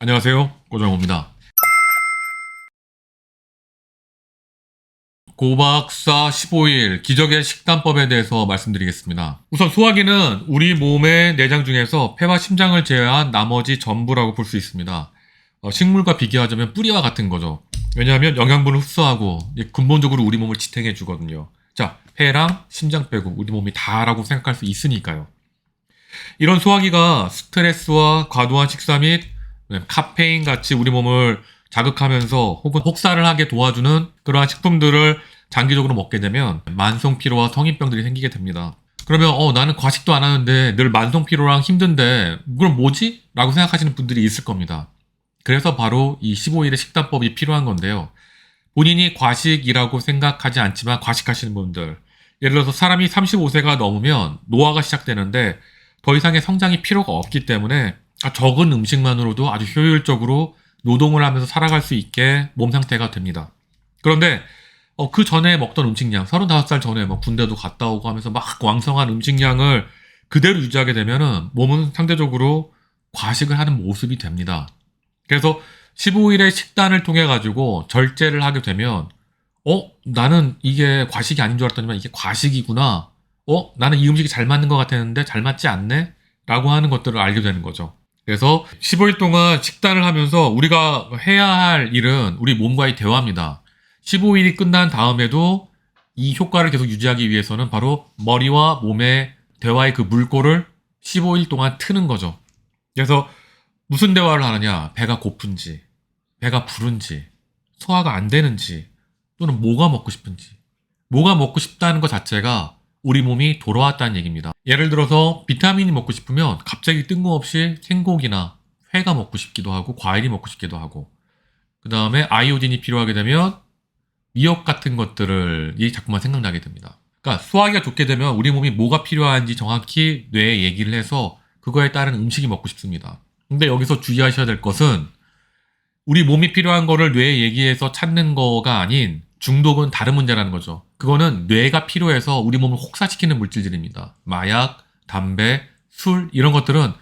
안녕하세요. 고정호입니다. 고박사 15일 기적의 식단법에 대해서 말씀드리겠습니다. 우선 소화기는 우리 몸의 내장 중에서 폐와 심장을 제외한 나머지 전부라고 볼 수 있습니다. 어, 식물과 비교하자면 뿌리와 같은 거죠. 왜냐하면 영양분을 흡수하고 이 근본적으로 우리 몸을 지탱해 주거든요. 자, 폐랑 심장 빼고 우리 몸이 다라고 생각할 수 있으니까요. 이런 소화기가 스트레스와 과도한 식사 및 카페인 같이 우리 몸을 자극하면서 혹은 혹사를 하게 도와주는 그러한 식품들을 장기적으로 먹게 되면 만성 피로와 성인병들이 생기게 됩니다. 그러면 어 나는 과식도 안 하는데 늘 만성 피로랑 힘든데 그럼 뭐지? 라고 생각하시는 분들이 있을 겁니다. 그래서 바로 이 15일의 식단법이 필요한 건데요. 본인이 과식이라고 생각하지 않지만 과식하시는 분들 예를 들어서 사람이 35세가 넘으면 노화가 시작되는데 더 이상의 성장이 필요가 없기 때문에 아, 적은 음식만으로도 아주 효율적으로 노동을 하면서 살아갈 수 있게 몸 상태가 됩니다. 그런데 어, 그 전에 먹던 음식량, 35살 전에 뭐 군대도 갔다 오고 하면서 막 왕성한 음식량을 그대로 유지하게 되면은 몸은 상대적으로 과식을 하는 모습이 됩니다. 그래서 15일의 식단을 통해 가지고 절제를 하게 되면 어 나는 이게 과식이 아닌 줄 알았더니만 이게 과식이구나. 어 나는 이 음식이 잘 맞는 것 같았는데 잘 맞지 않네. 라고 하는 것들을 알게 되는 거죠. 그래서 15일 동안 식단을 하면서 우리가 해야 할 일은 우리 몸과의 대화입니다. 15일이 끝난 다음에도 이 효과를 계속 유지하기 위해서는 바로 머리와 몸의 대화의 그 물꼬를 15일 동안 트는 거죠. 그래서 무슨 대화를 하느냐? 배가 고픈지, 배가 부른지, 소화가 안 되는지, 또는 뭐가 먹고 싶은지. 뭐가 먹고 싶다는 것 자체가 우리 몸이 돌아왔다는 얘기입니다. 예를 들어서 비타민이 먹고 싶으면 갑자기 뜬금없이 생고기나 회가 먹고 싶기도 하고 과일이 먹고 싶기도 하고 그 다음에 아이오딘이 필요하게 되면 미역 같은 것들을 이 자꾸만 생각나게 됩니다. 그러니까 소화기가 좋게 되면 우리 몸이 뭐가 필요한지 정확히 뇌에 얘기를 해서 그거에 따른 음식이 먹고 싶습니다. 근데 여기서 주의하셔야 될 것은 우리 몸이 필요한 거를 뇌에 얘기해서 찾는 거가 아닌 중독은 다른 문제라는 거죠. 그거는 뇌가 필요해서 우리 몸을 혹사시키는 물질들입니다. 마약, 담배, 술 이런 것들은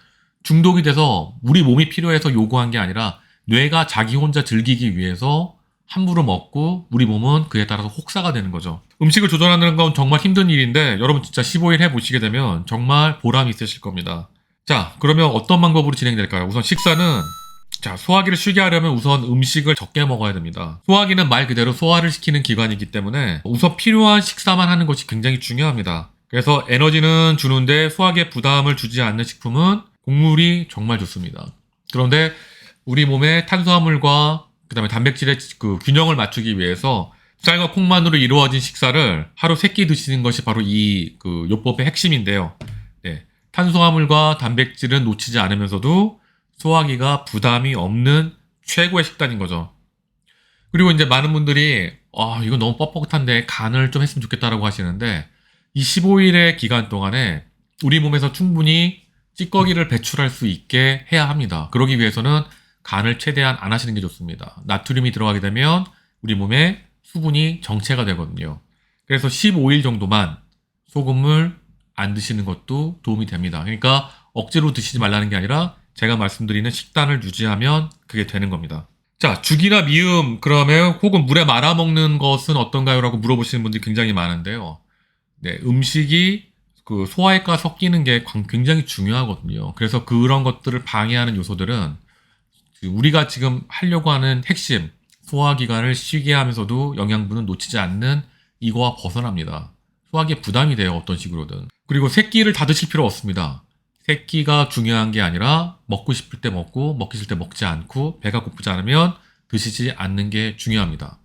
중독이 돼서 우리 몸이 필요해서 요구한 게 아니라 뇌가 자기 혼자 즐기기 위해서 함부로 먹고 우리 몸은 그에 따라서 혹사가 되는 거죠. 음식을 조절하는 건 정말 힘든 일인데 여러분 진짜 15일 해보시게 되면 정말 보람이 있으실 겁니다. 자, 그러면 어떤 방법으로 진행될까요? 우선 식사는 자, 소화기를 쉬게 하려면 우선 음식을 적게 먹어야 됩니다. 소화기는 말 그대로 소화를 시키는 기관이기 때문에 우선 필요한 식사만 하는 것이 굉장히 중요합니다. 그래서 에너지는 주는데 소화기에 부담을 주지 않는 식품은 곡물이 정말 좋습니다. 그런데 우리 몸의 탄수화물과 그다음에 단백질의 그 균형을 맞추기 위해서 쌀과 콩만으로 이루어진 식사를 하루 세 끼 드시는 것이 바로 이 그 요법의 핵심인데요. 네. 탄수화물과 단백질은 놓치지 않으면서도 소화기가 부담이 없는 최고의 식단인 거죠. 그리고 이제 많은 분들이 아, 이거 너무 뻣뻣한데 간을 좀 했으면 좋겠다라고 하시는데 이 15일의 기간 동안에 우리 몸에서 충분히 찌꺼기를 배출할 수 있게 해야 합니다. 그러기 위해서는 간을 최대한 안 하시는 게 좋습니다. 나트륨이 들어가게 되면 우리 몸에 수분이 정체가 되거든요. 그래서 15일 정도만 소금을 안 드시는 것도 도움이 됩니다. 그러니까 억지로 드시지 말라는 게 아니라 제가 말씀드리는 식단을 유지하면 그게 되는 겁니다. 자, 죽이나 미음, 그러면 혹은 물에 말아 먹는 것은 어떤가요? 라고 물어보시는 분들이 굉장히 많은데요. 네, 음식이 그 소화액과 섞이는 게 굉장히 중요하거든요. 그래서 그런 것들을 방해하는 요소들은 우리가 지금 하려고 하는 핵심, 소화기관을 쉬게 하면서도 영양분은 놓치지 않는 이거와 벗어납니다. 소화기에 부담이 돼요, 어떤 식으로든. 그리고 새끼를 다 드실 필요 없습니다. 새끼가 중요한 게 아니라 먹고 싶을 때 먹고 먹기 싫을 때 먹지 않고 배가 고프지 않으면 드시지 않는 게 중요합니다.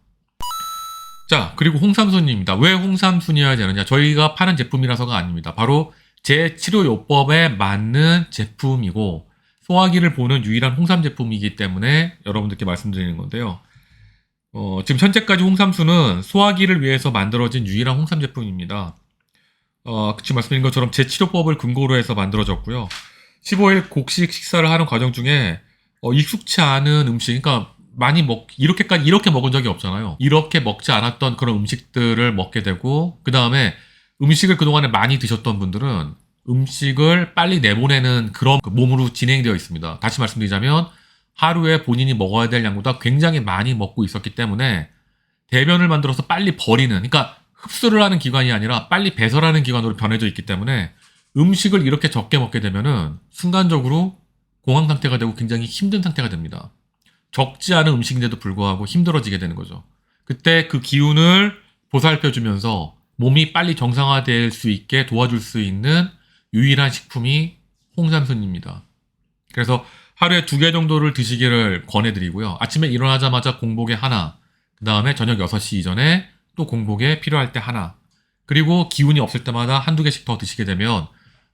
자, 그리고 홍삼순입니다. 왜 홍삼순이어야 되느냐? 저희가 파는 제품이라서가 아닙니다. 바로 제 치료요법에 맞는 제품이고 소화기를 보는 유일한 홍삼 제품이기 때문에 여러분들께 말씀드리는 건데요. 어, 지금 현재까지 홍삼수는 소화기를 위해서 만들어진 유일한 홍삼 제품입니다. 어, 지금 말씀드린 것처럼 제 치료법을 근거로 해서 만들어졌고요. 15일 곡식 식사를 하는 과정 중에 어, 익숙치 않은 음식, 그러니까 많이 먹 이렇게까지 이렇게 먹은 적이 없잖아요. 이렇게 먹지 않았던 그런 음식들을 먹게 되고 그 다음에 음식을 그동안에 많이 드셨던 분들은 음식을 빨리 내보내는 그런 그 몸으로 진행되어 있습니다. 다시 말씀드리자면 하루에 본인이 먹어야 될 양보다 굉장히 많이 먹고 있었기 때문에 대변을 만들어서 빨리 버리는, 그러니까 흡수를 하는 기관이 아니라 빨리 배설하는 기관으로 변해져 있기 때문에 음식을 이렇게 적게 먹게 되면은 순간적으로 공황 상태가 되고 굉장히 힘든 상태가 됩니다. 적지 않은 음식인데도 불구하고 힘들어지게 되는 거죠. 그때 그 기운을 보살펴 주면서 몸이 빨리 정상화될 수 있게 도와줄 수 있는 유일한 식품이 홍삼순입니다. 그래서 하루에 두 개 정도를 드시기를 권해드리고요. 아침에 일어나자마자 공복에 하나, 그 다음에 저녁 6시 이전에 또 공복에 필요할 때 하나, 그리고 기운이 없을 때마다 한두 개씩 더 드시게 되면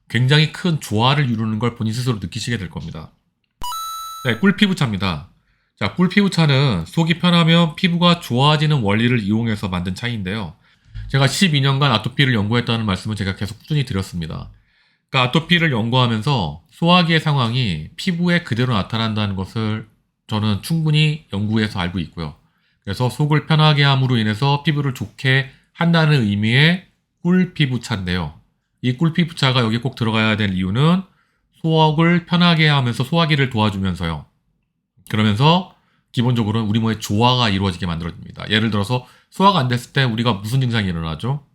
굉장히 큰 조화를 이루는 걸 본인 스스로 느끼시게 될 겁니다. 네, 꿀피부차입니다. 자, 꿀피부차는 속이 편하면 피부가 좋아지는 원리를 이용해서 만든 차인데요. 제가 12년간 아토피를 연구했다는 말씀을 제가 계속 꾸준히 드렸습니다. 그러니까 아토피를 연구하면서 소화기의 상황이 피부에 그대로 나타난다는 것을 저는 충분히 연구해서 알고 있고요. 그래서 속을 편하게 함으로 인해서 피부를 좋게 한다는 의미의 꿀 피부차인데요. 이 꿀피 부차가 여기 꼭 들어가야 될 이유는 소화를 편하게 하면서 소화기를 도와주면서요. 그러면서 기본적으로 우리 몸의 조화가 이루어지게 만들어집니다. 예를 들어서 소화가 안 됐을 때 우리가 무슨 증상이 일어나죠?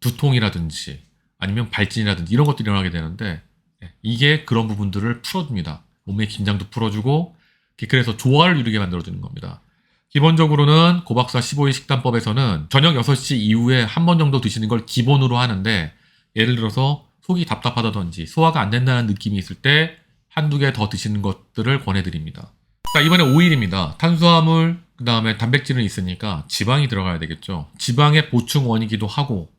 두통이라든지 아니면 발진이라든지 이런 것들이 일어나게 되는데 예, 이게 그런 부분들을 풀어줍니다. 몸의 긴장도 풀어주고 그래서 조화를 이루게 만들어주는 겁니다. 기본적으로는 고박사 15일 식단법에서는 저녁 6시 이후에 한 번 정도 드시는 걸 기본으로 하는데 예를 들어서 속이 답답하다든지 소화가 안 된다는 느낌이 있을 때 한두 개 더 드시는 것들을 권해드립니다. 자, 이번에 오일입니다. 탄수화물, 그 다음에 단백질은 있으니까 지방이 들어가야 되겠죠. 지방의 보충원이기도 하고,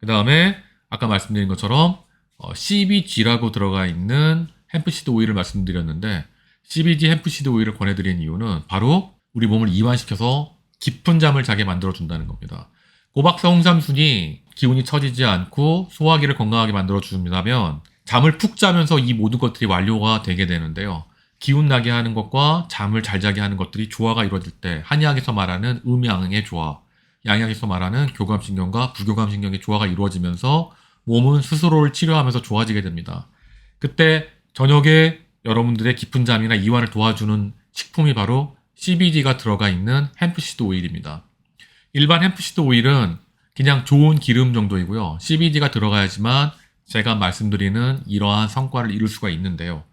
그 다음에 아까 말씀드린 것처럼 어, CBG라고 들어가 있는 햄프시드 오일을 말씀드렸는데 CBG 햄프시드 오일을 권해드린 이유는 바로 우리 몸을 이완시켜서 깊은 잠을 자게 만들어준다는 겁니다. 고박사 홍삼순이 기운이 처지지 않고 소화기를 건강하게 만들어 준다면 잠을 푹 자면서 이 모든 것들이 완료가 되게 되는데요. 기운 나게 하는 것과 잠을 잘 자게 하는 것들이 조화가 이루어질 때 한의학에서 말하는 음양의 조화, 양약에서 말하는 교감신경과 부교감신경의 조화가 이루어지면서 몸은 스스로를 치료하면서 좋아지게 됩니다. 그때 저녁에 여러분들의 깊은 잠이나 이완을 도와주는 식품이 바로 CBD가 들어가 있는 햄프시드 오일입니다. 일반 햄프시드 오일은 그냥 좋은 기름 정도이고요. CBD가 들어가야지만 제가 말씀드리는 이러한 성과를 이룰 수가 있는데요.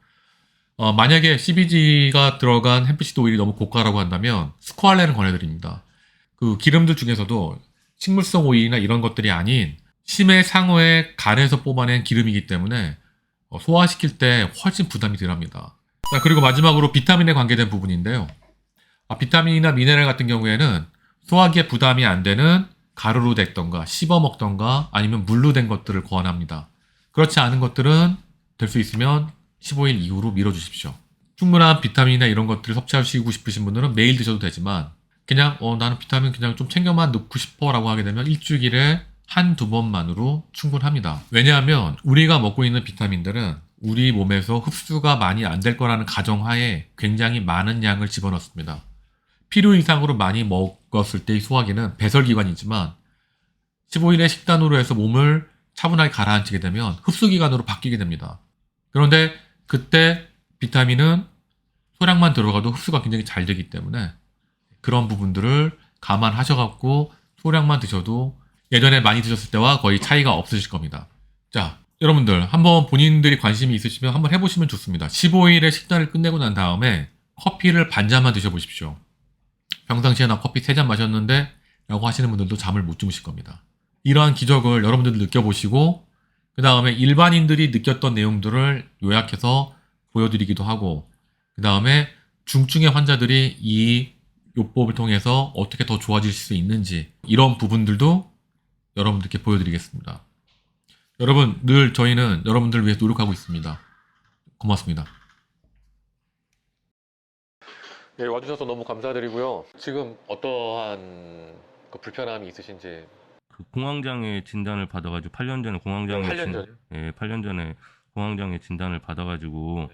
어, 만약에 CBG가 들어간 햄프시드 오일이 너무 고가라고 한다면 스코알렌을 권해드립니다. 그 기름들 중에서도 식물성 오일이나 이런 것들이 아닌 심해 상어의 간에서 뽑아낸 기름이기 때문에 어, 소화시킬 때 훨씬 부담이 덜합니다. 자, 그리고 마지막으로 비타민에 관계된 부분인데요. 아, 비타민이나 미네랄 같은 경우에는 소화기에 부담이 안 되는 가루로 됐던가 씹어 먹던가 아니면 물로 된 것들을 권합니다. 그렇지 않은 것들은 될 수 있으면 15일 이후로 미뤄주십시오. 충분한 비타민이나 이런 것들을 섭취하시고 싶으신 분들은 매일 드셔도 되지만 그냥 어 나는 비타민 그냥 좀 챙겨만 넣고 싶어 라고 하게 되면 일주일에 한 두 번만으로 충분합니다. 왜냐하면 우리가 먹고 있는 비타민들은 우리 몸에서 흡수가 많이 안 될 거라는 가정하에 굉장히 많은 양을 집어넣습니다. 필요 이상으로 많이 먹 었을 때의 소화기는 배설기관이지만 15일의 식단으로 해서 몸을 차분하게 가라앉히게 되면 흡수기관으로 바뀌게 됩니다. 그런데 그때 비타민은 소량만 들어가도 흡수가 굉장히 잘 되기 때문에 그런 부분들을 감안하셔갖고 소량만 드셔도 예전에 많이 드셨을 때와 거의 차이가 없으실 겁니다. 자, 여러분들 한번 본인들이 관심이 있으시면 한번 해보시면 좋습니다. 15일의 식단을 끝내고 난 다음에 커피를 반 잔만 드셔보십시오. 평상시에 나 커피 3잔 마셨는데 라고 하시는 분들도 잠을 못 주무실 겁니다. 이러한 기적을 여러분들도 느껴보시고 그 다음에 일반인들이 느꼈던 내용들을 요약해서 보여드리기도 하고 그 다음에 중증의 환자들이 이 요법을 통해서 어떻게 더 좋아질 수 있는지 이런 부분들도 여러분들께 보여드리겠습니다. 여러분 늘 저희는 여러분들을 위해 노력하고 있습니다. 고맙습니다. 네, 와주셔서 너무 감사드리고요. 지금 어떠한 그 불편함이 있으신지. 그 공황장애 진단을 받아가지고 8년 전에 공황장애 8년 진, 전에 예, 8년 전에 공황장애 진단을 받아가지고